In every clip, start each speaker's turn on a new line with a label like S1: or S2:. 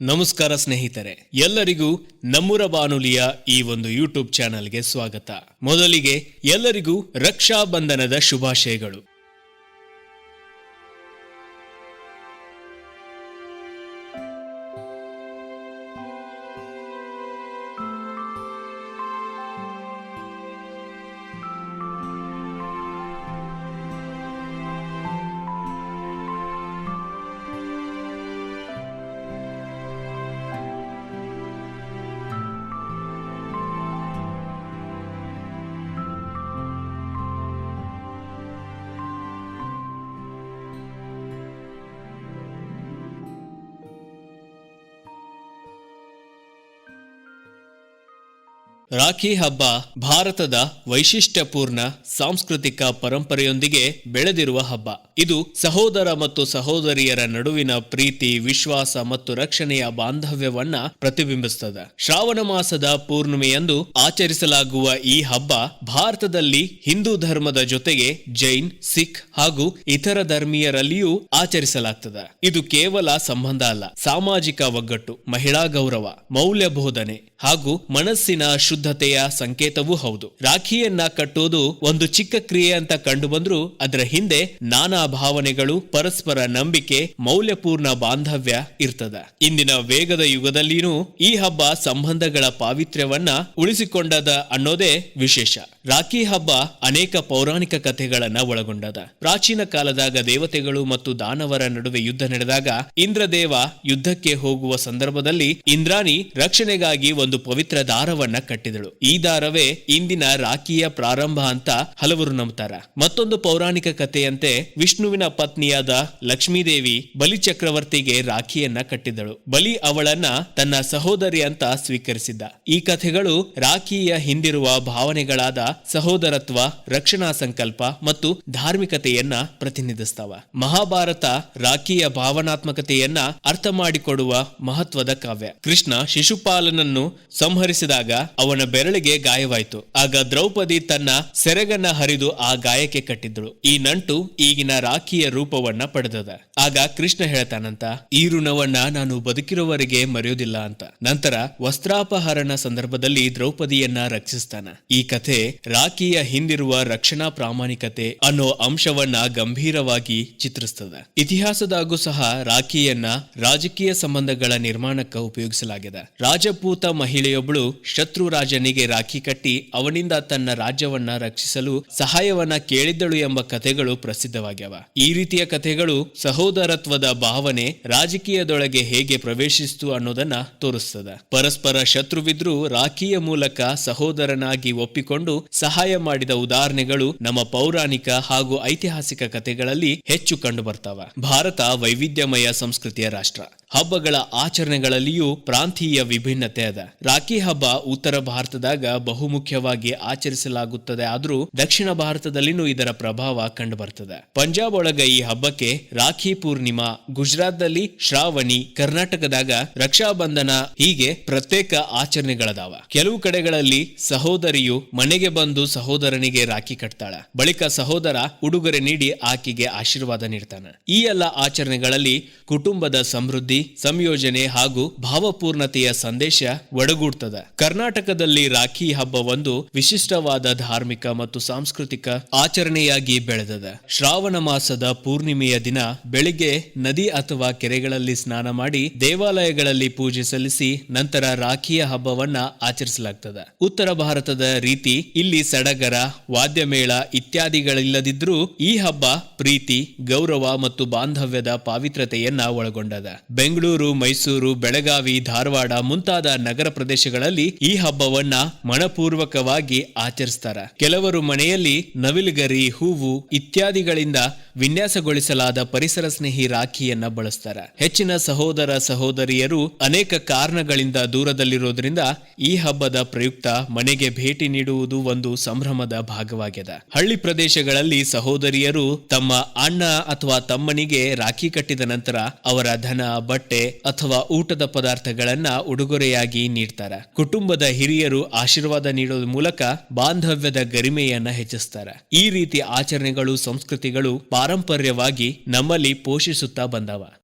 S1: ನಮಸ್ಕಾರ ಸ್ನೇಹಿತರೆ, ಎಲ್ಲರಿಗೂ ನಮ್ಮೂರ ಬಾನುಲಿಯ ಈ ಒಂದು ಯೂಟ್ಯೂಬ್ ಚಾನೆಲ್ಗೆ ಸ್ವಾಗತ. ಮೊದಲಿಗೆ ಎಲ್ಲರಿಗೂ ರಕ್ಷಾ ಬಂಧನದ ಶುಭಾಶಯಗಳು. ರಾಖಿ ಹಬ್ಬ ಭಾರತದ ವೈಶಿಷ್ಟ್ಯಪೂರ್ಣ ಸಾಂಸ್ಕೃತಿಕ ಪರಂಪರೆಯೊಂದಿಗೆ ಬೆಳೆದಿರುವ ಹಬ್ಬ. ಇದು ಸಹೋದರ ಮತ್ತು ಸಹೋದರಿಯರ ನಡುವಿನ ಪ್ರೀತಿ, ವಿಶ್ವಾಸ ಮತ್ತು ರಕ್ಷಣೆಯ ಬಾಂಧವ್ಯವನ್ನ ಪ್ರತಿಬಿಂಬಿಸುತ್ತದೆ. ಶ್ರಾವಣ ಮಾಸದ ಪೂರ್ಣಿಮೆಯಂದು ಆಚರಿಸಲಾಗುವ ಈ ಹಬ್ಬ ಭಾರತದಲ್ಲಿ ಹಿಂದೂ ಧರ್ಮದ ಜೊತೆಗೆ ಜೈನ್, ಸಿಖ್ ಹಾಗೂ ಇತರ ಧರ್ಮೀಯರಲ್ಲಿಯೂ ಆಚರಿಸಲಾಗ್ತದೆ. ಇದು ಕೇವಲ ಸಂಬಂಧ ಅಲ್ಲ, ಸಾಮಾಜಿಕ ಒಗ್ಗಟ್ಟು, ಮಹಿಳಾ ಗೌರವ ಮೌಲ್ಯ ಬೋಧನೆ ಹಾಗೂ ಮನಸ್ಸಿನ ಶುದ್ಧತೆಯ ಸಂಕೇತವೂ ಹೌದು. ರಾಖಿಯನ್ನ ಕಟ್ಟೋದು ಒಂದು ಚಿಕ್ಕ ಕ್ರಿಯೆ ಅಂತ ಕಂಡು ಬಂದ್ರೂ ಅದರ ಹಿಂದೆ ನಾನಾ ಭಾವನೆಗಳು, ಪರಸ್ಪರ ನಂಬಿಕೆ, ಮೌಲ್ಯಪೂರ್ಣ ಬಾಂಧವ್ಯ ಇರ್ತದ. ಇಂದಿನ ವೇಗದ ಯುಗದಲ್ಲಿನೂ ಈ ಹಬ್ಬ ಸಂಬಂಧಗಳ ಪಾವಿತ್ರ್ಯವನ್ನ ಉಳಿಸಿಕೊಂಡದ ಅನ್ನೋದೇ ವಿಶೇಷ. ರಾಖಿ ಹಬ್ಬ ಅನೇಕ ಪೌರಾಣಿಕ ಕಥೆಗಳನ್ನ ಒಳಗೊಂಡದ. ಪ್ರಾಚೀನ ಕಾಲದಾಗ ದೇವತೆಗಳು ಮತ್ತು ದಾನವರ ನಡುವೆ ಯುದ್ಧ ನಡೆದಾಗ ಇಂದ್ರದೇವ ಯುದ್ಧಕ್ಕೆ ಹೋಗುವ ಸಂದರ್ಭದಲ್ಲಿ ಇಂದ್ರಾಣಿ ರಕ್ಷಣೆಗಾಗಿ ಒಂದು ಪವಿತ್ರ ದಾರವನ್ನ ಕಟ್ಟಿದಳು. ಈ ದಾರವೇ ಇಂದಿನ ರಾಖಿಯ ಪ್ರಾರಂಭ ಅಂತ ಹಲವರು ನಂಬುತ್ತಾರ. ಮತ್ತೊಂದು ಪೌರಾಣಿಕ ಕಥೆಯಂತೆ ವಿಷ್ಣುವಿನ ಪತ್ನಿಯಾದ ಲಕ್ಷ್ಮೀದೇವಿ ಬಲಿ ಚಕ್ರವರ್ತಿಗೆ ರಾಖಿಯನ್ನ ಕಟ್ಟಿದಳು. ಬಲಿ ಅವಳನ್ನ ತನ್ನ ಸಹೋದರಿ ಅಂತ ಸ್ವೀಕರಿಸಿದ್ದ. ಈ ಕಥೆಗಳು ರಾಖಿಯ ಹಿಂದಿರುವ ಭಾವನೆಗಳಾದ ಸಹೋದರತ್ವ, ರಕ್ಷಣಾ ಸಂಕಲ್ಪ ಮತ್ತು ಧಾರ್ಮಿಕತೆಯನ್ನ ಪ್ರತಿನಿಧಿಸ್ತವ. ಮಹಾಭಾರತ ರಾಖಿಯ ಭಾವನಾತ್ಮಕತೆಯನ್ನ ಅರ್ಥ ಮಾಡಿಕೊಡುವ ಮಹತ್ವದ ಕಾವ್ಯ. ಕೃಷ್ಣ ಶಿಶುಪಾಲನನ್ನು ಸಂಹರಿಸಿದಾಗ ಅವನ ಬೆರಳಿಗೆ ಗಾಯವಾಯಿತು. ಆಗ ದ್ರೌಪದಿ ತನ್ನ ಸೆರೆಗನ್ನ ಹರಿದು ಆ ಗಾಯಕ್ಕೆ ಕಟ್ಟಿದ್ದಳು ಈ ನಂಟು ಈಗಿನ ರಾಖಿಯ ರೂಪವನ್ನ ಪಡೆದದ. ಆಗ ಕೃಷ್ಣ ಹೇಳ್ತಾನಂತ, ಈ ಋಣವನ್ನ ನಾನು ಬದುಕಿರುವವರೆಗೆ ಮರೆಯೋದಿಲ್ಲ ಅಂತ. ನಂತರ ವಸ್ತ್ರಾಪಹರಣ ಸಂದರ್ಭದಲ್ಲಿ ದ್ರೌಪದಿಯನ್ನ ರಕ್ಷಿಸ್ತಾನ. ಈ ಕಥೆ ರಾಖಿಯ ಹಿಂದಿರುವ ರಕ್ಷಣಾ ಪ್ರಾಮಾಣಿಕತೆ ಅನ್ನೋ ಅಂಶವನ್ನ ಗಂಭೀರವಾಗಿ ಚಿತ್ರಿಸ್ತದ. ಇತಿಹಾಸದಾಗೂ ಸಹ ರಾಖಿಯನ್ನ ರಾಜಕೀಯ ಸಂಬಂಧಗಳ ನಿರ್ಮಾಣಕ್ಕ ಉಪಯೋಗಿಸಲಾಗಿದೆ ರಾಜಪೂತ ಮಹಿಳೆಯೊಬ್ಬಳು ಶತ್ರು ರಾಜನಿಗೆ ರಾಖಿ ಕಟ್ಟಿ ಅವನಿಂದ ತನ್ನ ರಾಜ್ಯವನ್ನ ರಕ್ಷಿಸಲು ಸಹಾಯವನ್ನ ಕೇಳಿದ್ದಳು ಎಂಬ ಕಥೆಗಳು ಪ್ರಸಿದ್ಧವಾಗ್ಯವ. ಈ ರೀತಿಯ ಕಥೆಗಳು ಸಹೋದರತ್ವದ ಭಾವನೆ ರಾಜಕೀಯದೊಳಗೆ ಹೇಗೆ ಪ್ರವೇಶಿಸಿತು ಅನ್ನೋದನ್ನ ತೋರಿಸ್ತದ. ಪರಸ್ಪರ ಶತ್ರುವಿದ್ರು ರಾಖಿಯ ಮೂಲಕ ಸಹೋದರನಾಗಿ ಒಪ್ಪಿಕೊಂಡು ಸಹಾಯ ಮಾಡಿದ ಉದಾಹರಣೆಗಳು ನಮ್ಮ ಪೌರಾಣಿಕ ಹಾಗೂ ಐತಿಹಾಸಿಕ ಕಥೆಗಳಲ್ಲಿ ಹೆಚ್ಚು ಕಂಡು ಬರ್ತಾವ ಭಾರತ ವೈವಿಧ್ಯಮಯ ಸಂಸ್ಕೃತಿಯ ರಾಷ್ಟ್ರ. ಹಬ್ಬಗಳ ಆಚರಣೆಗಳಲ್ಲಿಯೂ ಪ್ರಾಂತೀಯ ವಿಭಿನ್ನತೆ ಅದ. ರಾಖಿ ಹಬ್ಬ ಉತ್ತರ ಭಾರತದಾಗ ಬಹುಮುಖ್ಯವಾಗಿ ಆಚರಿಸಲಾಗುತ್ತದೆ. ಆದರೂ ದಕ್ಷಿಣ ಭಾರತದಲ್ಲಿನೂ ಇದರ ಪ್ರಭಾವ ಕಂಡು ಬರ್ತದೆ ಪಂಜಾಬ್ ಒಳಗ ಈ ಹಬ್ಬಕ್ಕೆ ರಾಖಿ ಪೂರ್ಣಿಮಾ, ಗುಜರಾತ್ದಲ್ಲಿ ಶ್ರಾವಣಿ, ಕರ್ನಾಟಕದಾಗ ರಕ್ಷಾಬಂಧನ ಹೀಗೆ ಪ್ರತ್ಯೇಕ ಆಚರಣೆಗಳದಾವ. ಕೆಲವು ಕಡೆಗಳಲ್ಲಿ ಸಹೋದರಿಯು ಮನೆಗೆ ಬಂದು ಸಹೋದರನಿಗೆ ರಾಖಿ ಕಟ್ತಾಳ. ಬಳಿಕ ಸಹೋದರ ಉಡುಗೊರೆ ನೀಡಿ ಆಕೆಗೆ ಆಶೀರ್ವಾದ ನೀಡ್ತಾನೆ. ಈ ಎಲ್ಲ ಆಚರಣೆಗಳಲ್ಲಿ ಕುಟುಂಬದ ಸಮೃದ್ಧಿ, ಸಂಯೋಜನೆ ಹಾಗೂ ಭಾವಪೂರ್ಣತೆಯ ಸಂದೇಶ ಒಡಗೂಡ್ತದ ಕರ್ನಾಟಕದಲ್ಲಿ ರಾಖಿ ಹಬ್ಬ ಒಂದು ವಿಶಿಷ್ಟವಾದ ಧಾರ್ಮಿಕ ಮತ್ತು ಸಾಂಸ್ಕೃತಿಕ ಆಚರಣೆಯಾಗಿ ಬೆಳೆದದ. ಶ್ರಾವಣ ಮಾಸದ ಪೂರ್ಣಿಮೆಯ ದಿನ ಬೆಳಿಗ್ಗೆ ನದಿ ಅಥವಾ ಕೆರೆಗಳಲ್ಲಿ ಸ್ನಾನ ಮಾಡಿ ದೇವಾಲಯಗಳಲ್ಲಿ ಪೂಜೆ ಸಲ್ಲಿಸಿ ನಂತರ ರಾಖಿಯ ಹಬ್ಬವನ್ನ ಆಚರಿಸಲಾಗ್ತದೆ. ಉತ್ತರ ಭಾರತದ ರೀತಿ ಇಲ್ಲಿ ಸಡಗರ, ವಾದ್ಯಮೇಳ ಇತ್ಯಾದಿಗಳಿಲ್ಲದಿದ್ರೂ ಈ ಹಬ್ಬ ಪ್ರೀತಿ, ಗೌರವ ಮತ್ತು ಬಾಂಧವ್ಯದ ಪಾವಿತ್ರತೆಯನ್ನ ಒಳಗೊಂಡದ. ಬೆಂಗಳೂರು, ಮೈಸೂರು, ಬೆಳಗಾವಿ, ಧಾರವಾಡ ಮುಂತಾದ ನಗರ ಪ್ರದೇಶಗಳಲ್ಲಿ ಈ ಹಬ್ಬವನ್ನ ಮನಪೂರ್ವಕವಾಗಿ ಆಚರಿಸ್ತಾರೆ. ಕೆಲವರು ಮನೆಯಲ್ಲಿ ನವಿಲುಗರಿ, ಹೂವು ಇತ್ಯಾದಿಗಳಿಂದ ವಿನ್ಯಾಸಗೊಳಿಸಲಾದ ಪರಿಸರ ಸ್ನೇಹಿ ರಾಖಿಯನ್ನ ಬಳಸ್ತಾರೆ. ಹೆಚ್ಚಿನ ಸಹೋದರ ಸಹೋದರಿಯರು ಅನೇಕ ಕಾರಣಗಳಿಂದ ದೂರದಲ್ಲಿರೋದ್ರಿಂದ ಈ ಹಬ್ಬದ ಪ್ರಯುಕ್ತ ಮನೆಗೆ ಭೇಟಿ ನೀಡುವುದು ಒಂದು ಸಂಭ್ರಮದ ಭಾಗವಾಗಿದೆ ಹಳ್ಳಿ ಪ್ರದೇಶಗಳಲ್ಲಿ ಸಹೋದರಿಯರು ತಮ್ಮ ಅಣ್ಣ ಅಥವಾ ತಮ್ಮನಿಗೆ ರಾಖಿ ಕಟ್ಟಿದ ನಂತರ ಅವರ ಧನ, ಬಟ್ಟೆ ಅಥವಾ ಊಟದ ಪದಾರ್ಥಗಳನ್ನ ಉಡುಗೊರೆಯಾಗಿ ನೀಡ್ತಾರ. ಕುಟುಂಬದ ಹಿರಿಯರು ಆಶೀರ್ವಾದ ನೀಡೋದ್ರ ಮೂಲಕ ಬಾಂಧವ್ಯದ ಗರಿಮೆಯನ್ನ ಹೆಚ್ಚಿಸ್ತಾರ. ಈ ರೀತಿ ಆಚರಣೆಗಳು, ಸಂಸ್ಕೃತಿಗಳು ಪಾರಂಪರ್ಯವಾಗಿ ನಮ್ಮಲ್ಲಿ ಪೋಷಿಸುತ್ತಾ ಬಂದವ.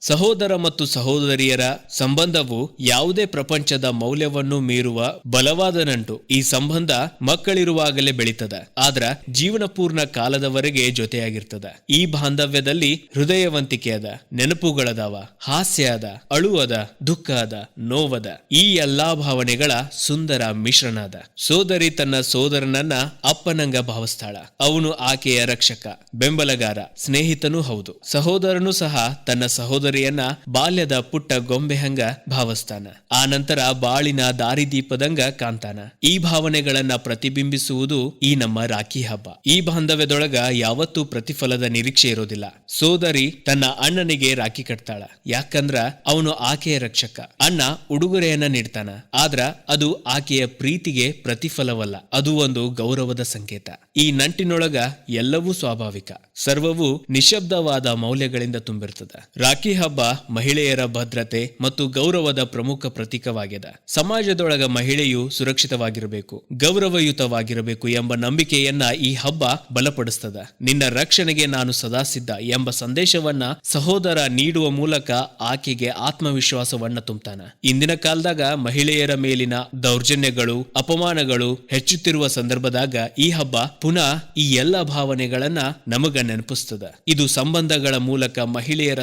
S1: ಸಹೋದರ ಮತ್ತು ಸಹೋದರಿಯರ ಸಂಬಂಧವು ಯಾವುದೇ ಪ್ರಪಂಚದ ಮೌಲ್ಯವನ್ನು ಮೀರುವ ಬಲವಾದ ನಂಟು ಈ ಸಂಬಂಧ ಮಕ್ಕಳಿರುವಾಗಲೇ ಬೆಳೀತದ. ಆದ್ರ ಜೀವನಪೂರ್ಣ ಕಾಲದವರೆಗೆ ಜೊತೆಯಾಗಿರ್ತದ. ಈ ಬಾಂಧವ್ಯದಲ್ಲಿ ಹೃದಯವಂತಿಕೆ ಅದ ನೆನಪುಗಳದಾವ ಹಾಸ್ಯ ಅದ ಅಳುವದ ದುಃಖ ಅದ ನೋವದ ಈ ಎಲ್ಲಾ ಭಾವನೆಗಳ ಸುಂದರ ಮಿಶ್ರಣ ಅದ ಸೋದರಿ ತನ್ನ ಸೋದರನನ್ನ ಅಪ್ಪನಂಗ ಭಾವಿಸ್ತಾಳ. ಅವನು ಆಕೆಯ ರಕ್ಷಕ, ಬೆಂಬಲಗಾರ, ಸ್ನೇಹಿತನೂ ಹೌದು. ಸಹೋದರನು ಸಹ ತನ್ನ ಸಹೋದರಿಯನ್ನ ಬಾಲ್ಯದ ಪುಟ್ಟ ಗೊಂಬೆ ಹಂಗ ಭಾವಿಸ್ತಾನ. ಆ ನಂತರ ಬಾಳಿನ ದಾರಿದೀಪದಂಗ ಕಾಣ್ತಾನ ಈ ಭಾವನೆಗಳನ್ನ ಪ್ರತಿಬಿಂಬಿಸುವುದು ಈ ನಮ್ಮ ರಾಖಿ ಹಬ್ಬ. ಈ ಬಾಂಧವ್ಯದೊಳಗ ಯಾವತ್ತೂ ಪ್ರತಿಫಲದ ನಿರೀಕ್ಷೆ ಇರೋದಿಲ್ಲ. ಸೋದರಿ ತನ್ನ ಅಣ್ಣನಿಗೆ ರಾಖಿ ಕಟ್ತಾಳ. ಯಾಕಂದ್ರ ಅವನು ಆಕೆಯ ರಕ್ಷಕ. ಅಣ್ಣ ಉಡುಗೊರೆಯನ್ನ ನೀಡ್ತಾನ. ಆದ್ರ ಅದು ಆಕೆಯ ಪ್ರೀತಿಗೆ ಪ್ರತಿಫಲವಲ್ಲ. ಅದು ಒಂದು ಗೌರವದ ಸಂಕೇತ. ಈ ನಂಟಿನೊಳಗ ಎಲ್ಲವೂ ಸ್ವಾಭಾವಿಕ. ಸರ್ವವು ನಿಶಬ್ದವಾದ ಮೌಲ್ಯಗಳಿಂದ ತುಂಬಿರ್ತದ. ರಾಖಿ ಹಬ್ಬ ಮಹಿಳೆಯರ ಭದ್ರತೆ ಮತ್ತು ಗೌರವದ ಪ್ರಮುಖ ಪ್ರತೀಕವಾಗಿದೆ ಸಮಾಜದೊಳಗ ಮಹಿಳೆಯು ಸುರಕ್ಷಿತವಾಗಿರಬೇಕು, ಗೌರವಯುತವಾಗಿರಬೇಕು ಎಂಬ ನಂಬಿಕೆಯನ್ನ ಈ ಹಬ್ಬ ಬಲಪಡಿಸ್ತದ. ನಿನ್ನ ರಕ್ಷಣೆಗೆ ನಾನು ಸದಾ ಸಿದ್ಧ ಎಂಬ ಸಂದೇಶವನ್ನ ಸಹೋದರ ನೀಡುವ ಮೂಲಕ ಆಕೆಗೆ ಆತ್ಮವಿಶ್ವಾಸವನ್ನ ತುಂಬತಾನ. ಇಂದಿನ ಕಾಲದಾಗ ಮಹಿಳೆಯರ ಮೇಲಿನ ದೌರ್ಜನ್ಯಗಳು, ಅಪಮಾನಗಳು ಹೆಚ್ಚುತ್ತಿರುವ ಸಂದರ್ಭದಾಗ ಈ ಹಬ್ಬ ಪುನಃ ಈ ಎಲ್ಲ ಭಾವನೆಗಳನ್ನ ನಮಗ ನೆನಪಿಸ್ತದ. ಇದು ಸಂಬಂಧಗಳ ಮೂಲಕ ಮಹಿಳೆಯರ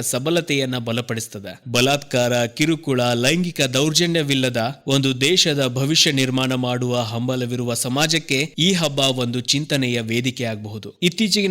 S1: ಸಬಲತೆಯನ್ನ ಬಲಪಡಿಸ್ತದೆ. ಬಲಾತ್ಕಾರ, ಕಿರುಕುಳ, ಲೈಂಗಿಕ ದೌರ್ಜನ್ಯವಿಲ್ಲದ ಒಂದು ದೇಶದ ಭವಿಷ್ಯ ನಿರ್ಮಾಣ ಮಾಡುವ ಹಂಬಲವಿರುವ ಸಮಾಜಕ್ಕೆ ಈ ಹಬ್ಬ ಒಂದು ಚಿಂತನೆಯ ವೇದಿಕೆ ಆಗಬಹುದು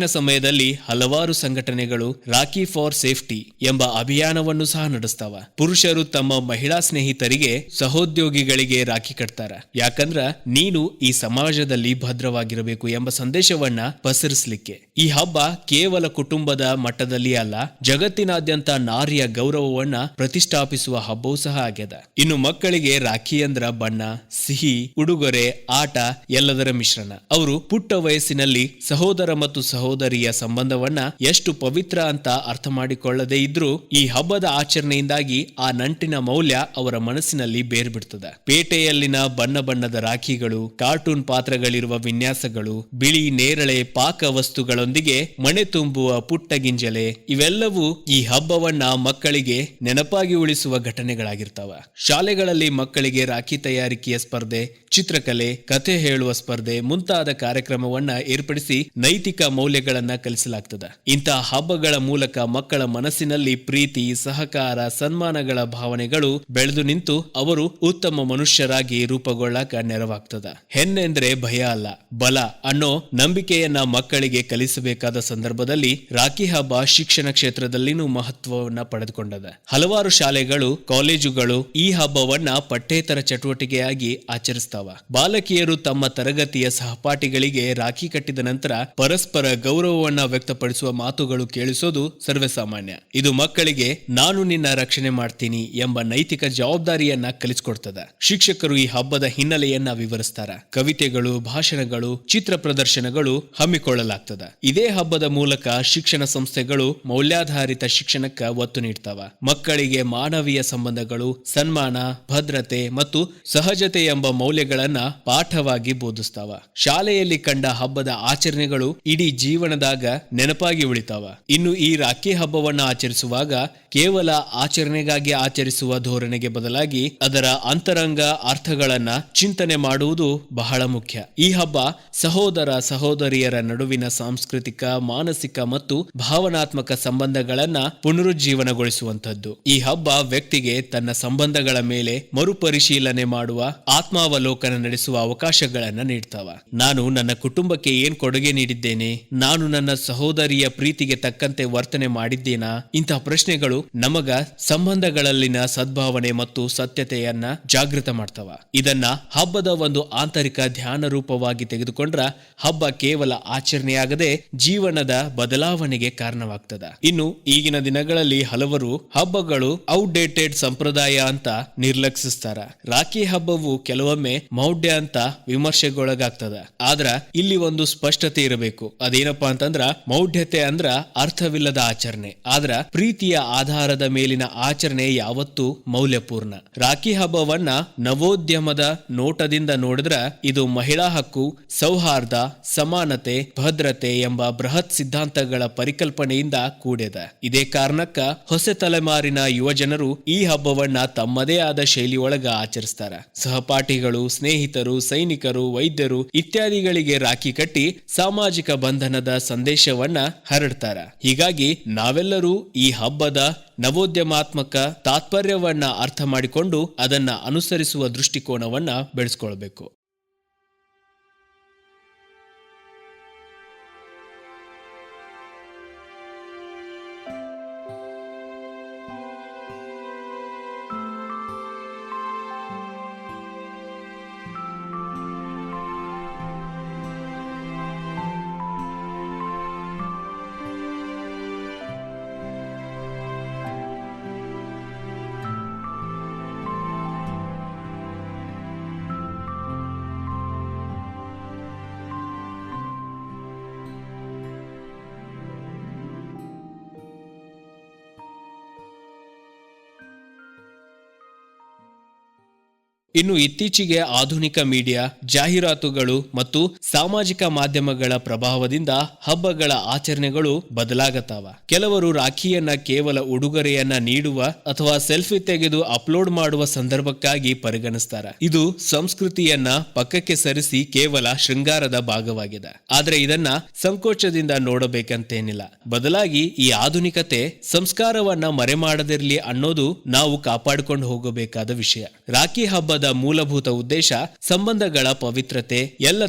S1: ಸಮಯದಲ್ಲಿ ಹಲವಾರು ಸಂಘಟನೆಗಳು ರಾಖಿ ಫಾರ್ ಸೇಫ್ಟಿ ಎಂಬ ಅಭಿಯಾನವನ್ನು ಸಹ ನಡೆಸ್ತಾವ. ಪುರುಷರು ತಮ್ಮ ಮಹಿಳಾ ಸ್ನೇಹಿತರಿಗೆ ಸಹೋದ್ಯೋಗಿಗಳಿಗೆ ರಾಖಿ ಕಟ್ತಾರ. ಯಾಕಂದ್ರ ನೀನು ಈ ಸಮಾಜದಲ್ಲಿ ಭದ್ರವಾಗಿರಬೇಕು ಎಂಬ ಸಂದೇಶವನ್ನ ಪಸರಿಸಲಿಕ್ಕೆ. ಈ ಹಬ್ಬ ಕೇವಲ ಕುಟುಂಬದ ಮಟ್ಟದಲ್ಲಿ ಅಲ್ಲ, ಜಗತ್ತಿನಾದ್ಯಂತ ನಾರಿಯ ಗೌರವವನ್ನ ಪ್ರತಿಷ್ಠಾಪಿಸುವ ಹಬ್ಬವೂ ಸಹ ಆಗ್ಯದ. ಇನ್ನು ಮಕ್ಕಳಿಗೆ ರಾಖಿ ಅಂದ್ರ ಬಣ್ಣ, ಸಿಹಿ, ಉಡುಗೊರೆ, ಆಟ ಎಲ್ಲದರ ಮಿಶ್ರಣ. ಅವರು ಪುಟ್ಟ ವಯಸ್ಸಿನಲ್ಲಿ ಸಹೋದರ ಮತ್ತು ಸಹೋದರಿಯ ಸಂಬಂಧವನ್ನ ಎಷ್ಟು ಪವಿತ್ರ ಅಂತ ಅರ್ಥ ಮಾಡಿಕೊಳ್ಳದೇ ಇದ್ರೂ ಈ ಹಬ್ಬದ ಆಚರಣೆಯಿಂದಾಗಿ ಆ ನಂಟಿನ ಮೌಲ್ಯ ಅವರ ಮನಸ್ಸಿನಲ್ಲಿ ಬೇರ್ಬಿಡ್ತದ. ಪೇಟೆಯಲ್ಲಿನ ಬಣ್ಣ ಬಣ್ಣದ ರಾಖಿಗಳು, ಕಾರ್ಟೂನ್ ಪಾತ್ರಗಳಿರುವ ವಿನ್ಯಾಸಗಳು, ಬಿಳಿ ನೇರಳೆ ಪಾಕ ವಸ್ತುಗಳೊಂದಿಗೆ ಮಣೆ ತುಂಬುವ ಪುಟ್ಟ ಗಿಂಜಲೆ, ಇವೆಲ್ಲವೂ ಈ ಹಬ್ಬವನ್ನ ಮಕ್ಕಳಿಗೆ ನೆನಪಾಗಿ ಉಳಿಸುವ ಘಟನೆಗಳಾಗಿರ್ತಾವ. ಶಾಲೆಗಳಲ್ಲಿ ಮಕ್ಕಳಿಗೆ ರಾಖಿ ತಯಾರಿಕೆಯ ಸ್ಪರ್ಧೆ, ಚಿತ್ರಕಲೆ, ಕಥೆ ಹೇಳುವ ಸ್ಪರ್ಧೆ ಮುಂತಾದ ಕಾರ್ಯಕ್ರಮವನ್ನ ಏರ್ಪಡಿಸಿ ನೈತಿಕ ಮೌಲ್ಯಗಳನ್ನ ಕಲಿಸಲಾಗ್ತದ. ಇಂತಹ ಹಬ್ಬಗಳ ಮೂಲಕ ಮಕ್ಕಳ ಮನಸ್ಸಿನಲ್ಲಿ ಪ್ರೀತಿ, ಸಹಕಾರ, ಸನ್ಮಾನಗಳ ಭಾವನೆಗಳು ಬೆಳೆದು ನಿಂತು ಅವರು ಉತ್ತಮ ಮನುಷ್ಯರಾಗಿ ರೂಪುಗೊಳ್ಳಾಕ ನೆರವಾಗ್ತದ. ಹೆಣ್ಣೆಂದ್ರೆ ಭಯ ಅಲ್ಲ, ಬಲ ಅನ್ನೋ ನಂಬಿಕೆಯನ್ನ ಮಕ್ಕಳಿಗೆ ಕಲಿಸಬೇಕಾದ ಸಂದರ್ಭದಲ್ಲಿ ರಾಖಿ ಹಬ್ಬ ಶಿಕ್ಷಣ ಕ್ಷೇತ್ರದಲ್ಲಿನೂ ಮಹತ್ವವನ್ನ ಪಡೆದುಕೊಂಡದ. ಹಲವಾರು ಶಾಲೆಗಳು, ಕಾಲೇಜುಗಳು ಈ ಹಬ್ಬವನ್ನ ಪಠ್ಯೇತರ ಚಟುವಟಿಕೆಯಾಗಿ ಆಚರಿಸ್ತಾವ. ಬಾಲಕಿಯರು ತಮ್ಮ ತರಗತಿಯ ಸಹಪಾಠಿಗಳಿಗೆ ರಾಖಿ ಕಟ್ಟಿದ ನಂತರ ಪರಸ್ಪರ ಗೌರವವನ್ನ ವ್ಯಕ್ತಪಡಿಸುವ ಮಾತುಗಳು ಕೇಳಿಸೋದು ಸರ್ವೇಸಾಮಾನ್ಯ. ಇದು ಮಕ್ಕಳಿಗೆ, ನಾನು ನಿನ್ನ ರಕ್ಷಣೆ ಮಾಡ್ತೀನಿ ಎಂಬ ನೈತಿಕ ಜವಾಬ್ದಾರಿಯನ್ನ ಕಲಿಸಿಕೊಡ್ತದೆ. ಶಿಕ್ಷಕರು ಈ ಹಬ್ಬದ ಹಿನ್ನೆಲೆಯನ್ನ ವಿವರಿಸ್ತಾರ. ಕವಿತೆಗಳು, ಭಾಷಣಗಳು, ಚಿತ್ರ ಪ್ರದರ್ಶನಗಳು ಹಮ್ಮಿಕೊಳ್ಳಲಾಗ್ತದೆ. ಇದೇ ಹಬ್ಬದ ಮೂಲಕ ಶಿಕ್ಷಣ ಸಂಸ್ಥೆಗಳು ಮೌಲ್ಯಾಧಾರಿತ ಶಿಕ್ಷಣಕ್ಕ ಒತ್ತು ನೀಡ್ತಾವ. ಮಕ್ಕಳಿಗೆ ಮಾನವೀಯ ಸಂಬಂಧಗಳು, ಸನ್ಮಾನ, ಭದ್ರತೆ ಮತ್ತು ಸಹಜತೆ ಎಂಬ ಮೌಲ್ಯಗಳನ್ನ ಪಾಠವಾಗಿ ಬೋಧಿಸ್ತಾವ. ಶಾಲೆಯಲ್ಲಿ ಕಂಡ ಹಬ್ಬದ ಆಚರಣೆಗಳು ಇಡೀ ಜೀವನದಾಗ ನೆನಪಾಗಿ ಉಳಿತಾವ. ಇನ್ನು ಈ ರಾಖಿ ಹಬ್ಬವನ್ನ ಆಚರಿಸುವಾಗ ಕೇವಲ ಆಚರಣೆಗಾಗಿ ಆಚರಿಸುವ ಧೋರಣೆಗೆ ಬದಲಾಗಿ ಅದರ ಅಂತರಂಗ ಅರ್ಥಗಳನ್ನ ಚಿಂತನೆ ಮಾಡುವುದು ಬಹಳ ಮುಖ್ಯ. ಈ ಹಬ್ಬ ಸಹೋದರ ಸಹೋದರಿಯರ ನಡುವಿನ ಸಾಂಸ್ಕೃತಿಕ, ಮಾನಸಿಕ ಮತ್ತು ಭಾವನಾತ್ಮಕ ಸಂಬಂಧಗಳನ್ನ ಪುನರುಜ್ಜೀವನಗೊಳಿಸುವಂತದ್ದು ಈ ಹಬ್ಬ ವ್ಯಕ್ತಿಗೆ ತನ್ನ ಸಂಬಂಧಗಳ ಮೇಲೆ ಮರುಪರಿಶೀಲನೆ ಮಾಡುವ, ಆತ್ಮಾವಲೋಕನ ನಡೆಸುವ ಅವಕಾಶಗಳನ್ನ ನೀಡ್ತಾವ. ನಾನು ನನ್ನ ಕುಟುಂಬಕ್ಕೆ ಏನ್ ಕೊಡುಗೆ ನೀಡಿದ್ದೇನೆ? ನಾನು ನನ್ನ ಸಹೋದರಿಯ ಪ್ರೀತಿಗೆ ತಕ್ಕಂತೆ ವರ್ತನೆ ಮಾಡಿದ್ದೇನಾ? ಇಂತಹ ಪ್ರಶ್ನೆಗಳು ನಮಗ ಸಂಬಂಧಗಳಲ್ಲಿನ ಸದ್ಭಾವನೆ ಮತ್ತು ಸತ್ಯತೆಯನ್ನ ಜಾಗೃತ ಮಾಡ್ತಾವ. ಇದನ್ನ ಹಬ್ಬದ ಒಂದು ಆಂತರಿಕ ಧ್ಯಾನ ರೂಪವಾಗಿ ತೆಗೆದುಕೊಂಡ್ರ ಹಬ್ಬ ಕೇವಲ ಆಚರಣೆಯಾಗದೆ ಜೀವನದ ಬದಲಾವಣೆಗೆ ಕಾರಣವಾಗ್ತದ. ಇನ್ನು ಈಗಿನ ದಿನಗಳಲ್ಲಿ ಹಲವರು ಹಬ್ಬಗಳು ಔಟ್ಡೇಟೆಡ್ ಸಂಪ್ರದಾಯ ಅಂತ ನಿರ್ಲಕ್ಷಿಸ್ತಾರ. ರಾಖಿ ಹಬ್ಬವು ಕೆಲವೊಮ್ಮೆ ಮೌಢ್ಯ ಅಂತ ವಿಮರ್ಶೆಗೊಳಗಾಗ್ತದ. ಆದ್ರ ಇಲ್ಲಿ ಒಂದು ಸ್ಪಷ್ಟತೆ ಇರಬೇಕು. ಅದೇನಪ್ಪ ಅಂತಂದ್ರ ಮೌಢ್ಯತೆ ಅಂದ್ರ ಅರ್ಥವಿಲ್ಲದ ಆಚರಣೆ. ಆದ್ರ ಪ್ರೀತಿಯ ಆಧಾರದ ಮೇಲಿನ ಆಚರಣೆ ಯಾವತ್ತೂ ಮೌಲ್ಯಪೂರ್ಣ. ರಾಖಿ ಹಬ್ಬವನ್ನ ನವೋದ್ಯಮದ ನೋಟದಿಂದ ನೋಡಿದ್ರ ಇದು ಮಹಿಳಾ ಹಕ್ಕು, ಸೌಹಾರ್ದ, ಸಮಾನತೆ, ಭದ್ರತೆ ಎಂಬ ಬೃಹತ್ ಸಿದ್ಧಾಂತಗಳ ಪರಿಕಲ್ಪನೆಯಿಂದ ಕೂಡಿದೆ. ಇದೇ ಕಾರಣಕ್ಕ ಹೊಸ ತಲೆಮಾರಿನ ಯುವಜನರು ಈ ಹಬ್ಬವನ್ನ ತಮ್ಮದೇ ಆದ ಶೈಲಿಯೊಳಗ ಆಚರಿಸ್ತಾರ. ಸಹಪಾಠಿಗಳು, ಸ್ನೇಹಿತರು, ಸೈನಿಕರು, ವೈದ್ಯರು ಇತ್ಯಾದಿಗಳಿಗೆ ರಾಖಿ ಕಟ್ಟಿ ಸಾಮಾಜಿಕ ಬಂಧನದ ಸಂದೇಶವನ್ನ ಹರಡ್ತಾರ. ಹೀಗಾಗಿ ನಾವೆಲ್ಲರೂ ಈ ಹಬ್ಬದ ನವೋದ್ಯಮಾತ್ಮಕ ತಾತ್ಪರ್ಯವನ್ನ ಅರ್ಥ ಮಾಡಿಕೊಂಡು ಅದನ್ನ ಅನುಸರಿಸುವ ದೃಷ್ಟಿಕೋನವನ್ನ ಬೆಳೆಸ್ಕೊಳ್ಬೇಕು. ಇನ್ನು ಇತ್ತೀಚೆಗೆ ಆಧುನಿಕ ಮೀಡಿಯಾ ಜಾಹೀರಾತುಗಳು ಮತ್ತು ಸಾಮಾಜಿಕ ಮಾಧ್ಯಮಗಳ ಪ್ರಭಾವದಿಂದ ಹಬ್ಬಗಳ ಆಚರಣೆಗಳು ಬದಲಾಗತಾವ. ಕೆಲವರು ರಾಖಿಯನ್ನ ಕೇವಲ ಉಡುಗೊರೆಯನ್ನ ನೀಡುವ ಅಥವಾ ಸೆಲ್ಫಿ ತೆಗೆದು ಅಪ್ಲೋಡ್ ಮಾಡುವ ಸಂದರ್ಭಕ್ಕಾಗಿ ಪರಿಗಣಿಸ್ತಾರ. ಇದು ಸಂಸ್ಕೃತಿಯನ್ನ ಪಕ್ಕಕ್ಕೆ ಸರಿಸಿ ಕೇವಲ ಶೃಂಗಾರದ ಭಾಗವಾಗಿದೆ. ಆದ್ರೆ ಇದನ್ನ ಸಂಕೋಚದಿಂದ ನೋಡಬೇಕಂತೇನಿಲ್ಲ. ಬದಲಾಗಿ ಈ ಆಧುನಿಕತೆ ಸಂಸ್ಕಾರವನ್ನ ಮರೆಮಾಡದಿರ್ಲಿ ಅನ್ನೋದು ನಾವು ಕಾಪಾಡಿಕೊಂಡು ಹೋಗಬೇಕಾದ ವಿಷಯ. ರಾಖಿ ಹಬ್ಬದ ಮೂಲಭೂತ ಉದ್ದೇಶ ಸಂಬಂಧಗಳ ಪವಿತ್ರತೆ, ಎಲ್ಲ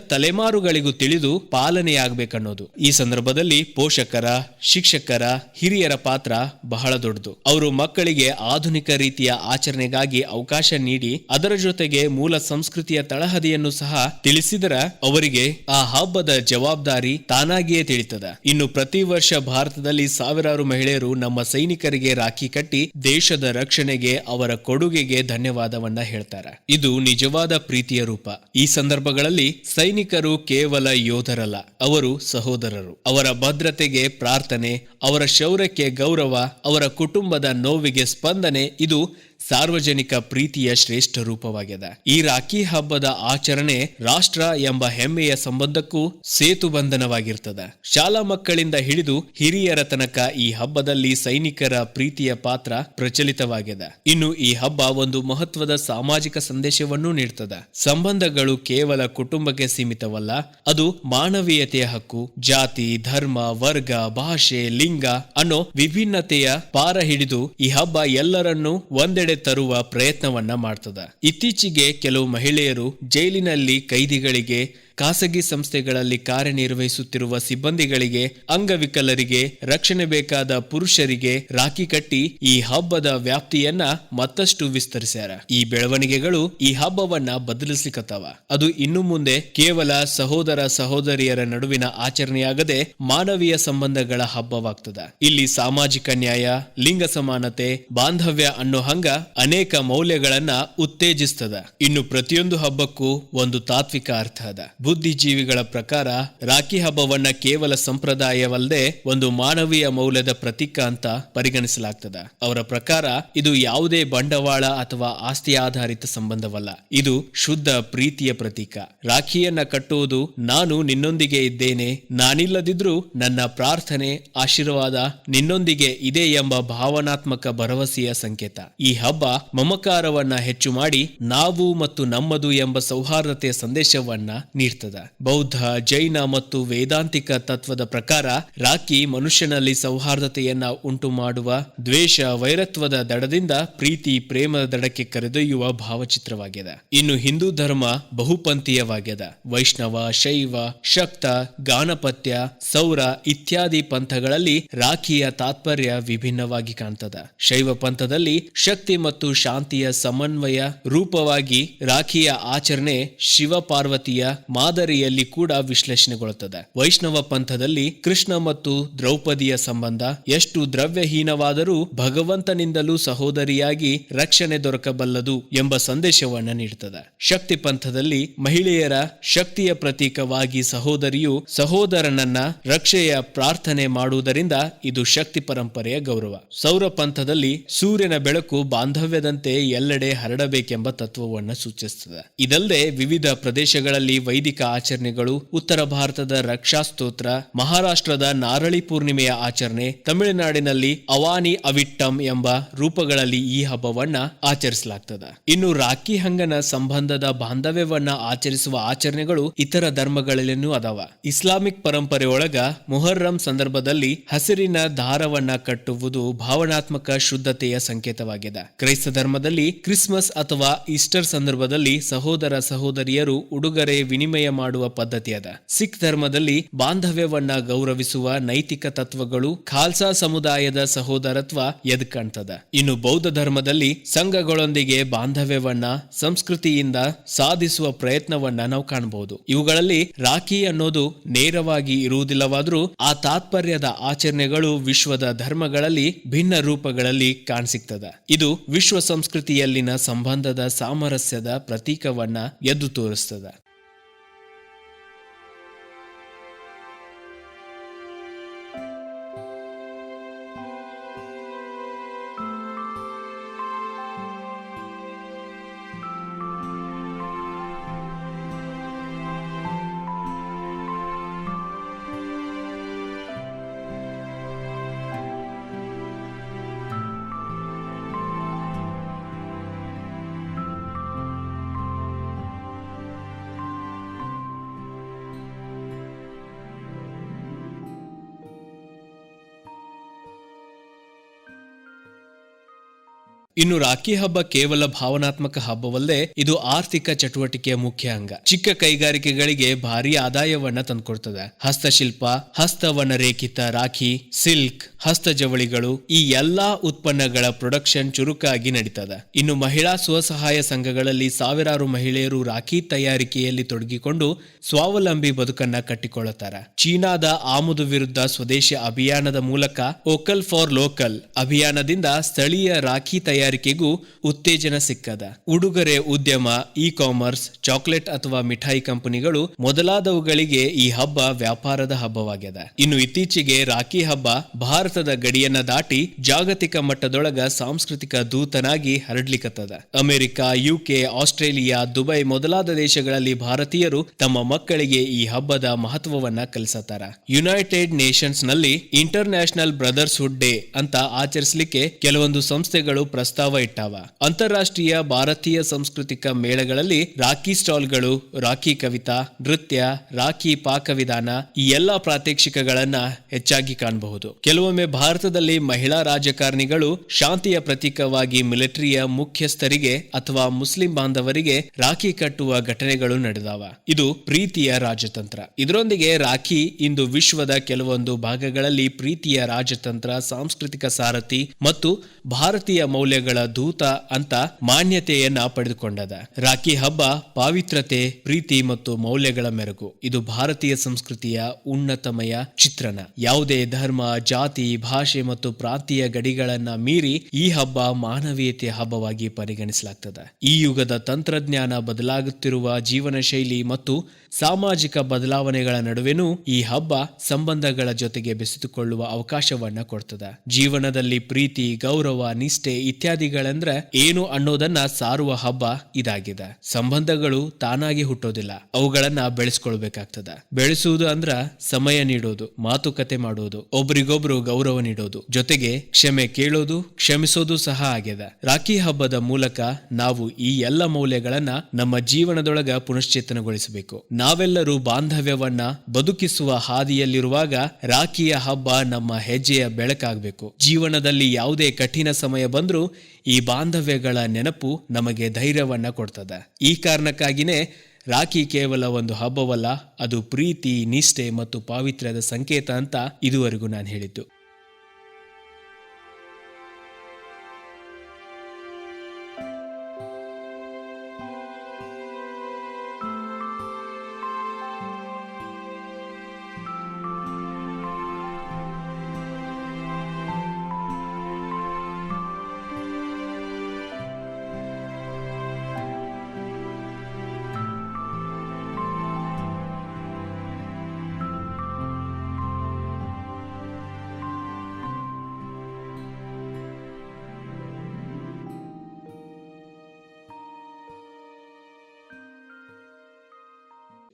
S1: ತಲೆಮಾರುಗಳಿಗೂ ತಿಳಿದು ಪಾಲನೆಯಾಗಬೇಕನ್ನೋದು. ಈ ಸಂದರ್ಭದಲ್ಲಿ ಪೋಷಕರ, ಶಿಕ್ಷಕರ, ಹಿರಿಯರ ಪಾತ್ರ ಬಹಳ ದೊಡ್ಡದು. ಅವರು ಮಕ್ಕಳಿಗೆ ಆಧುನಿಕ ರೀತಿಯ ಆಚರಣೆಗಾಗಿ ಅವಕಾಶ ನೀಡಿ, ಅದರ ಜೊತೆಗೆ ಮೂಲ ಸಂಸ್ಕೃತಿಯ ತಳಹದಿಯನ್ನು ಸಹ ತಿಳಿಸಿದರ ಅವರಿಗೆ ಆ ಹಬ್ಬದ ಜವಾಬ್ದಾರಿ ತಾನಾಗಿಯೇ ತಿಳಿತದ. ಇನ್ನು ಪ್ರತಿ ವರ್ಷ ಭಾರತದಲ್ಲಿ ಸಾವಿರಾರು ಮಹಿಳೆಯರು ನಮ್ಮ ಸೈನಿಕರಿಗೆ ರಾಖಿ ಕಟ್ಟಿ, ದೇಶದ ರಕ್ಷಣೆಗೆ ಅವರ ಕೊಡುಗೆಗೆ ಧನ್ಯವಾದವನ್ನ ಹೇಳ್ತಾರೆ. ಇದು ನಿಜವಾದ ಪ್ರೀತಿಯ ರೂಪ. ಈ ಸಂದರ್ಭಗಳಲ್ಲಿ ಸೈನಿಕರು ಕೇವಲ ಯೋಧರಲ್ಲ, ಅವರು ಸಹೋದರರು. ಅವರ ಭದ್ರತೆಗೆ ಪ್ರಾರ್ಥನೆ, ಅವರ ಶೌರ್ಯಕ್ಕೆ ಗೌರವ, ಅವರ ಕುಟುಂಬದ ನೋವಿಗೆ ಸ್ಪಂದನೆ, ಇದು ಸಾರ್ವಜನಿಕ ಪ್ರೀತಿಯ ಶ್ರೇಷ್ಠ ರೂಪವಾಗಿದೆ ಈ ರಾಖಿ ಹಬ್ಬದ ಆಚರಣೆ ರಾಷ್ಟ್ರ ಎಂಬ ಹೆಮ್ಮೆಯ ಸಂಬಂಧಕ್ಕೂ ಸೇತು ಬಂಧನವಾಗಿರ್ತದೆ. ಶಾಲಾ ಮಕ್ಕಳಿಂದ ಹಿಡಿದು ಹಿರಿಯರ ತನಕ ಈ ಹಬ್ಬದಲ್ಲಿ ಸೈನಿಕರ ಪ್ರೀತಿಯ ಪಾತ್ರ ಪ್ರಚಲಿತವಾಗಿದೆ ಇನ್ನು ಈ ಹಬ್ಬ ಒಂದು ಮಹತ್ವದ ಸಾಮಾಜಿಕ ಸಂದೇಶವನ್ನು ನೀಡ್ತದೆ. ಸಂಬಂಧಗಳು ಕೇವಲ ಕುಟುಂಬಕ್ಕೆ ಸೀಮಿತವಲ್ಲ, ಅದು ಮಾನವೀಯತೆಯ ಹಕ್ಕು. ಜಾತಿ, ಧರ್ಮ, ವರ್ಗ, ಭಾಷೆ, ಲಿಂಗ ಅನ್ನೋ ವಿಭಿನ್ನತೆಯ ಪಾರ ಹಿಡಿದು ಈ ಹಬ್ಬ ಎಲ್ಲರನ್ನೂ ಒಂದೆಡೆ ತರುವ ಪ್ರಯತ್ನವನ್ನ ಮಾಡ್ತದ. ಇತ್ತೀಚೆಗೆ ಕೆಲವು ಮಹಿಳೆಯರು ಜೈಲಿನಲ್ಲಿ ಕೈದಿಗಳಿಗೆ ಖಾಸಗಿ ಸಂಸ್ಥೆಗಳಲ್ಲಿ ಕಾರ್ಯನಿರ್ವಹಿಸುತ್ತಿರುವ ಸಿಬ್ಬಂದಿಗಳಿಗೆ, ಅಂಗವಿಕಲರಿಗೆ, ರಕ್ಷಣೆ ಬೇಕಾದ ಪುರುಷರಿಗೆ ರಾಖಿ ಕಟ್ಟಿ ಈ ಹಬ್ಬದ ವ್ಯಾಪ್ತಿಯನ್ನ ಮತ್ತಷ್ಟು ವಿಸ್ತರಿಸ್ಯಾರ. ಈ ಬೆಳವಣಿಗೆಗಳು ಈ ಹಬ್ಬವನ್ನ ಬದಲಿಸ್ಲಿಕ್ಕತ್ತವ ಅದು ಇನ್ನು ಮುಂದೆ ಕೇವಲ ಸಹೋದರ ಸಹೋದರಿಯರ ನಡುವಿನ ಆಚರಣೆಯಾಗದೆ ಮಾನವೀಯ ಸಂಬಂಧಗಳ ಹಬ್ಬವಾಗ್ತದ. ಇಲ್ಲಿ ಸಾಮಾಜಿಕ ನ್ಯಾಯ, ಲಿಂಗ ಸಮಾನತೆ, ಬಾಂಧವ್ಯ ಅನ್ನೋ ಹಂಗ ಅನೇಕ ಮೌಲ್ಯಗಳನ್ನ ಉತ್ತೇಜಿಸ್ತದ. ಇನ್ನು ಪ್ರತಿಯೊಂದು ಹಬ್ಬಕ್ಕೂ ಒಂದು ತಾತ್ವಿಕ ಅರ್ಥ ಅದ. ಬುದ್ಧಿಜೀವಿಗಳ ಪ್ರಕಾರ ರಾಖಿ ಹಬ್ಬವನ್ನ ಕೇವಲ ಸಂಪ್ರದಾಯವಲ್ಲದೆ ಒಂದು ಮಾನವೀಯ ಮೌಲ್ಯದ ಪ್ರತೀಕ ಅಂತ ಪರಿಗಣಿಸಲಾಗ್ತದ. ಅವರ ಪ್ರಕಾರ ಇದು ಯಾವುದೇ ಬಂಡವಾಳ ಅಥವಾ ಆಸ್ತಿ ಆಧಾರಿತ ಸಂಬಂಧವಲ್ಲ. ಇದು ಶುದ್ಧ ಪ್ರೀತಿಯ ಪ್ರತೀಕ. ರಾಖಿಯನ್ನ ಕಟ್ಟುವುದು ನಾನು ನಿನ್ನೊಂದಿಗೆ ಇದ್ದೇನೆ, ನಾನಿಲ್ಲದಿದ್ರೂ ನನ್ನ ಪ್ರಾರ್ಥನೆ, ಆಶೀರ್ವಾದ ನಿನ್ನೊಂದಿಗೆ ಇದೆ ಎಂಬ ಭಾವನಾತ್ಮಕ ಭರವಸೆಯ ಸಂಕೇತ. ಈ ಹಬ್ಬ ಮಮಕಾರವನ್ನ ಹೆಚ್ಚು ಮಾಡಿ, ನಾವು ಮತ್ತು ನಮ್ಮದು ಎಂಬ ಸೌಹಾರ್ದತೆಯ ಸಂದೇಶವನ್ನ ನೀಡ್ತದ. ಬೌದ್ಧ, ಜೈನ ಮತ್ತು ವೇದಾಂತಿಕ ತತ್ವದ ಪ್ರಕಾರ ರಾಖಿ ಮನುಷ್ಯನಲ್ಲಿ ಸೌಹಾರ್ದತೆಯನ್ನ ಉಂಟು ಮಾಡುವ ದ್ವೇಷ, ವೈರತ್ವದ ದಡದಿಂದ ಪ್ರೀತಿ, ಪ್ರೇಮದ ದಡಕ್ಕೆ ಕರೆದೊಯ್ಯುವ ಭಾವಚಿತ್ರವಾಗಿದೆ ಇನ್ನು ಹಿಂದೂ ಧರ್ಮ ಬಹುಪಂಥೀಯವಾಗ್ಯದ. ವೈಷ್ಣವ, ಶೈವ, ಶಕ್ತ, ಗಾನಪತ್ಯ, ಸೌರ ಇತ್ಯಾದಿ ಪಂಥಗಳಲ್ಲಿ ರಾಖಿಯ ತಾತ್ಪರ್ಯ ವಿಭಿನ್ನವಾಗಿ ಕಾಣ್ತದ. ಶೈವ ಪಂಥದಲ್ಲಿ ಶಕ್ತಿ ಮತ್ತು ಶಾಂತಿಯ ಸಮನ್ವಯ ರೂಪವಾಗಿ ರಾಖಿಯ ಆಚರಣೆ ಶಿವ ಪಾರ್ವತಿಯ ಮಾದರಿಯಲ್ಲಿ ಕೂಡ ವಿಶ್ಲೇಷಣೆಗೊಳ್ಳುತ್ತದೆ. ವೈಷ್ಣವ ಪಂಥದಲ್ಲಿ ಕೃಷ್ಣ ಮತ್ತು ದ್ರೌಪದಿಯ ಸಂಬಂಧ ಎಷ್ಟು ದ್ರವ್ಯಹೀನವಾದರೂ ಭಗವಂತನಿಂದಲೂ ಸಹೋದರಿಯಾಗಿ ರಕ್ಷಣೆ ದೊರಕಬಲ್ಲದು ಎಂಬ ಸಂದೇಶವನ್ನ ನೀಡುತ್ತದೆ. ಶಕ್ತಿ ಪಂಥದಲ್ಲಿ ಮಹಿಳೆಯರ ಶಕ್ತಿಯ ಪ್ರತೀಕವಾಗಿ ಸಹೋದರಿಯು ಸಹೋದರನನ್ನ ರಕ್ಷೆಯ ಪ್ರಾರ್ಥನೆ ಮಾಡುವುದರಿಂದ ಇದು ಶಕ್ತಿ ಪರಂಪರೆಯ ಗೌರವ. ಸೌರ ಪಂಥದಲ್ಲಿ ಸೂರ್ಯನ ಬೆಳಕು ಬಾಂಧವ್ಯದಂತೆ ಎಲ್ಲೆಡೆ ಹರಡಬೇಕೆಂಬ ತತ್ವವನ್ನು ಸೂಚಿಸುತ್ತದೆ. ಇದಲ್ಲದೆ ವಿವಿಧ ಪ್ರದೇಶಗಳಲ್ಲಿ ವೈದಿಕ ಆಚರಣೆಗಳು, ಉತ್ತರ ಭಾರತದ ರಕ್ಷಾ ಸ್ತೋತ್ರ, ಮಹಾರಾಷ್ಟ್ರದ ನಾರಳಿ ಪೂರ್ಣಿಮೆಯ ಆಚರಣೆ, ತಮಿಳುನಾಡಿನಲ್ಲಿ ಅವಾನಿ ಅವಿಟ್ಟಂ ಎಂಬ ರೂಪಗಳಲ್ಲಿ ಈ ಹಬ್ಬವನ್ನ ಆಚರಿಸಲಾಗ್ತದೆ. ಇನ್ನು ರಾಖಿ ಹಂಗನ ಸಂಬಂಧದ ಬಾಂಧವ್ಯವನ್ನ ಆಚರಿಸುವ ಆಚರಣೆಗಳು ಇತರ ಧರ್ಮಗಳಲ್ಲಿನೂ ಅದಾವ. ಇಸ್ಲಾಮಿಕ್ ಪರಂಪರೆಯೊಳಗ ಮೊಹರ್ರಂ ಸಂದರ್ಭದಲ್ಲಿ ಹಸಿರಿನ ದಾರವನ್ನ ಕಟ್ಟುವುದು ಭಾವನಾತ್ಮಕ ಶುದ್ಧತೆಯ ಸಂಕೇತವಾಗಿದೆ ಕ್ರೈಸ್ತ ಧರ್ಮದಲ್ಲಿ ಕ್ರಿಸ್ಮಸ್ ಅಥವಾ ಈಸ್ಟರ್ ಸಂದರ್ಭದಲ್ಲಿ ಸಹೋದರ ಸಹೋದರಿಯರು ಉಡುಗೊರೆ, ವಿನಿಮಯ ಮಾಡುವ ಪದ್ಧತಿ ಅದ. ಸಿಖ್ ಧರ್ಮದಲ್ಲಿ ಬಾಂಧವ್ಯವನ್ನ ಗೌರವಿಸುವ ನೈತಿಕ ತತ್ವಗಳು ಖಾಲ್ಸಾ ಸಮುದಾಯದ ಸಹೋದರತ್ವ ಎದ್ ಕಾಣ್ತದ ಇನ್ನು ಬೌದ್ಧ ಧರ್ಮದಲ್ಲಿ ಸಂಘಗಳೊಂದಿಗೆ ಬಾಂಧವ್ಯವನ್ನ, ಸಂಸ್ಕೃತಿಯಿಂದ ಸಾಧಿಸುವ ಪ್ರಯತ್ನವನ್ನ ನಾವು ಕಾಣಬಹುದು ಇವುಗಳಲ್ಲಿ ರಾಖಿ ಅನ್ನೋದು ನೇರವಾಗಿ ಇರುವುದಿಲ್ಲವಾದರೂ ಆ ತಾತ್ಪರ್ಯದ ಆಚರಣೆಗಳು ವಿಶ್ವದ ಧರ್ಮಗಳಲ್ಲಿ ಭಿನ್ನ ರೂಪಗಳಲ್ಲಿ ಕಾಣಸಿಗ್ತದ. ಇದು ವಿಶ್ವ ಸಂಸ್ಕೃತಿಯಲ್ಲಿನ ಸಂಬಂಧದ ಸಾಮರಸ್ಯದ ಪ್ರತೀಕವನ್ನ ಎದ್ದು ತೋರಿಸ್ತದ. ಇನ್ನು ರಾಖಿ ಹಬ್ಬ ಕೇವಲ ಭಾವನಾತ್ಮಕ ಹಬ್ಬವಲ್ಲದೆ ಇದು ಆರ್ಥಿಕ ಚಟುವಟಿಕೆಯ ಮುಖ್ಯ ಅಂಗ. ಚಿಕ್ಕ ಕೈಗಾರಿಕೆಗಳಿಗೆ ಭಾರಿ ಆದಾಯವನ್ನ ತಂದುಕೊಡ್ತದೆ. ಹಸ್ತಶಿಲ್ಪ ಹಸ್ತವನ್ನ ರೇಖಿತ ರಾಖಿ, ಸಿಲ್ಕ್ ಹಸ್ತ ಜವಳಿಗಳು ಈ ಎಲ್ಲಾ ಉತ್ಪನ್ನಗಳ ಪ್ರೊಡಕ್ಷನ್ ಚುರುಕಾಗಿ ನಡೀತದ. ಇನ್ನು ಮಹಿಳಾ ಸ್ವಸಹಾಯ ಸಂಘಗಳಲ್ಲಿ ಸಾವಿರಾರು ಮಹಿಳೆಯರು ರಾಖಿ ತಯಾರಿಕೆಯಲ್ಲಿ ತೊಡಗಿಕೊಂಡು ಸ್ವಾವಲಂಬಿ ಬದುಕನ್ನ ಕಟ್ಟಿಕೊಳ್ಳುತ್ತಾರ. ಚೀನಾದ ಆಮದು ವಿರುದ್ಧ ಸ್ವದೇಶಿ ಅಭಿಯಾನದ ಮೂಲಕ ಓಕಲ್ ಫಾರ್ ಲೋಕಲ್ ಅಭಿಯಾನದಿಂದ ಸ್ಥಳೀಯ ರಾಖಿ ತಯಾರಿಕೆಗೂ ಉತ್ತೇಜನ ಸಿಕ್ಕದ. ಉಡುಗೊರೆ ಉದ್ಯಮ ಇ ಕಾಮರ್ಸ್ ಚಾಕ್ಲೇಟ್ ಅಥವಾ ಮಿಠಾಯಿ ಕಂಪನಿಗಳು ಮೊದಲಾದವುಗಳಿಗೆ ಈ ಹಬ್ಬ ವ್ಯಾಪಾರದ ಹಬ್ಬವಾಗ್ಯದ. ಇನ್ನು ಇತ್ತೀಚೆಗೆ ರಾಖಿ ಹಬ್ಬ ಭಾರತದ ಗಡಿಯನ್ನ ದಾಟಿ ಜಾಗತಿಕ ಮಟ್ಟದೊಳಗ ಸಾಂಸ್ಕೃತಿಕ ದೂತನಾಗಿ ಹರಡ್ಲಿಕತ್ತದ. ಅಮೆರಿಕ, ಯುಕೆ, ಆಸ್ಟ್ರೇಲಿಯಾ, ದುಬೈ ಮೊದಲಾದ ದೇಶಗಳಲ್ಲಿ ಭಾರತೀಯರು ತಮ್ಮ ಮಕ್ಕಳಿಗೆ ಈ ಹಬ್ಬದ ಮಹತ್ವವನ್ನ ಕಲಿಸತ್ತಾರ. ಯುನೈಟೆಡ್ ನೇಷನ್ಸ್ನಲ್ಲಿ ಇಂಟರ್ ನ್ಯಾಷನಲ್ ಬ್ರದರ್ಸ್ಹುಡ್ ಡೇ ಅಂತ ಆಚರಿಸಲಿಕ್ಕೆ ಕೆಲವೊಂದು ಸಂಸ್ಥೆಗಳು ಪ್ರಸ್ತಾವ ಇಟ್ಟಾವ. ಅಂತಾರಾಷ್ಟ್ರೀಯ ಭಾರತೀಯ ಸಾಂಸ್ಕೃತಿಕ ಮೇಳಗಳಲ್ಲಿ ರಾಖಿ ಸ್ಟಾಲ್ಗಳು, ರಾಖಿ ಕವಿತಾ, ನೃತ್ಯ, ರಾಖಿ ಪಾಕವಿಧಾನ ಈ ಎಲ್ಲಾ ಪ್ರಾತ್ಯಕ್ಷಿಕಗಳನ್ನ ಹೆಚ್ಚಾಗಿ ಕಾಣಬಹುದು. ಕೆಲವೊಮ್ಮೆ ಭಾರತದಲ್ಲಿ ಮಹಿಳಾ ರಾಜಕಾರಣಿಗಳು ಶಾಂತಿಯ ಪ್ರತೀಕವಾಗಿ ಮಿಲಿಟರಿಯ ಮುಖ್ಯಸ್ಥರಿಗೆ ಅಥವಾ ಮುಸ್ಲಿಂ ಬಾಂಧವರಿಗೆ ರಾಖಿ ಕಟ್ಟುವ ಘಟನೆಗಳು ನಡೆದಾವ. ಇದು ಪ್ರೀತಿಯ ರಾಜತಂತ್ರ. ಇದರೊಂದಿಗೆ ರಾಖಿ ಇಂದು ವಿಶ್ವದ ಕೆಲವೊಂದು ಭಾಗಗಳಲ್ಲಿ ಪ್ರೀತಿಯ ರಾಜತಂತ್ರ, ಸಾಂಸ್ಕೃತಿಕ ಸಾರಥಿ ಮತ್ತು ಭಾರತೀಯ ಮೌಲ್ಯಗಳ ದೂತ ಅಂತ ಮಾನ್ಯತೆಯನ್ನ ಪಡೆದುಕೊಂಡದ. ರಾಖಿ ಹಬ್ಬ ಪಾವಿತ್ರತೆ ಪ್ರೀತಿ ಮತ್ತು ಮೌಲ್ಯಗಳ ಮೆರುಗು. ಇದು ಭಾರತೀಯ ಸಂಸ್ಕೃತಿಯ ಉನ್ನತಮಯ ಚಿತ್ರಣ. ಯಾವುದೇ ಧರ್ಮ, ಜಾತಿ ಭಾಷೆ ಮತ್ತು ಪ್ರಾಂತೀಯ ಗಡಿಗಳನ್ನ ಮೀರಿ ಈ ಹಬ್ಬ ಮಾನವೀಯತೆಯ ಹಬ್ಬವಾಗಿ ಪರಿಗಣಿಸಲಾಗ್ತದೆ. ಈ ಯುಗದ ತಂತ್ರಜ್ಞಾನ ಬದಲಾಗುತ್ತಿರುವ ಜೀವನ ಶೈಲಿ ಮತ್ತು ಸಾಮಾಜಿಕ ಬದಲಾವಣೆಗಳ ನಡುವೆನೂ ಈ ಹಬ್ಬ ಸಂಬಂಧಗಳ ಜೊತೆಗೆ ಬೆಸೆದುಕೊಳ್ಳುವ ಅವಕಾಶವನ್ನ ಕೊಡ್ತದೆ. ಜೀವನದಲ್ಲಿ ಪ್ರೀತಿ, ಗೌರವ, ನಿಷ್ಠೆ ಇತ್ಯಾದಿಗಳಂದ್ರೆ ಏನು ಅನ್ನೋದನ್ನ ಸಾರುವ ಹಬ್ಬ ಇದಾಗಿದೆ. ಸಂಬಂಧಗಳು ತಾನಾಗಿ ಹುಟ್ಟೋದಿಲ್ಲ. ಅವುಗಳನ್ನ ಬೆಳೆಸ್ಕೊಳ್ಬೇಕಾಗ್ತದ. ಬೆಳೆಸುವುದು ಅಂದ್ರ ಸಮಯ ನೀಡೋದು, ಮಾತುಕತೆ ಮಾಡೋದು, ಒಬ್ರಿಗೊಬ್ರು ಗೌರವ ನೀಡೋದು, ಜೊತೆಗೆ ಕ್ಷಮೆ ಕೇಳೋದು, ಕ್ಷಮಿಸೋದು ಸಹ ಆಗ್ಯದ. ರಾಖಿ ಹಬ್ಬದ ಮೂಲಕ ನಾವು ಈ ಎಲ್ಲ ಮೌಲ್ಯಗಳನ್ನ ನಮ್ಮ ಜೀವನದೊಳಗ ಪುನಶ್ಚೇತನಗೊಳಿಸಬೇಕು. ನಾವೆಲ್ಲರೂ ಬಾಂಧವ್ಯವನ್ನ ಬದುಕಿಸುವ ಹಾದಿಯಲ್ಲಿರುವಾಗ ರಾಖಿಯ ಹಬ್ಬ ನಮ್ಮ ಹೆಜ್ಜೆಯ ಬೆಳಕಾಗಬೇಕು. ಜೀವನದಲ್ಲಿ ಯಾವುದೇ ಕಠಿಣ ಸಮಯ ಬಂದರೂ ಈ ಬಾಂಧವ್ಯಗಳ ನೆನಪು ನಮಗೆ ಧೈರ್ಯವನ್ನ ಕೊಡ್ತದೆ. ಈ ಕಾರಣಕ್ಕಾಗಿನೇ ರಾಖಿ ಕೇವಲ ಒಂದು ಹಬ್ಬವಲ್ಲ, ಅದು ಪ್ರೀತಿ, ನಿಷ್ಠೆ ಮತ್ತು ಪಾವಿತ್ರ್ಯದ ಸಂಕೇತ ಅಂತ ಇದುವರೆಗೂ ನಾನು ಹೇಳಿದ್ದು.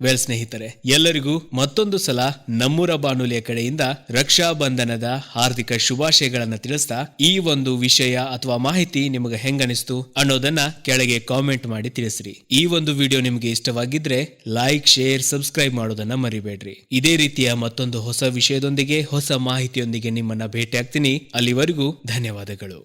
S1: ವೆಲ್ ಸ್ನೇಹಿತರೆ, ಎಲ್ಲರಿಗೂ ಮತ್ತೊಂದು ಸಲ ನಮ್ಮೂರ ಬಾನುಲಿಯ ಕಡೆಯಿಂದ ರಕ್ಷಾ ಬಂಧನದ ಹಾರ್ದಿಕ ಶುಭಾಶಯಗಳನ್ನ ತಿಳಿಸ್ತಾ ಈ ಒಂದು ವಿಷಯ ಅಥವಾ ಮಾಹಿತಿ ನಿಮಗೆ ಹೆಂಗನಿಸ್ತು ಅನ್ನೋದನ್ನ ಕೆಳಗೆ ಕಾಮೆಂಟ್ ಮಾಡಿ ತಿಳಿಸ್ರಿ. ಈ ಒಂದು ವಿಡಿಯೋ ನಿಮಗೆ ಇಷ್ಟವಾಗಿದ್ರೆ ಲೈಕ್ ಶೇರ್ ಸಬ್ಸ್ಕ್ರೈಬ್ ಮಾಡೋದನ್ನ ಮರಿಬೇಡ್ರಿ. ಇದೇ ರೀತಿಯ ಮತ್ತೊಂದು ಹೊಸ ವಿಷಯದೊಂದಿಗೆ, ಹೊಸ ಮಾಹಿತಿಯೊಂದಿಗೆ ನಿಮ್ಮನ್ನ ಭೇಟಿ ಆಗ್ತೀನಿ ಅಲ್ಲಿವರೆಗೂ ಧನ್ಯವಾದಗಳು.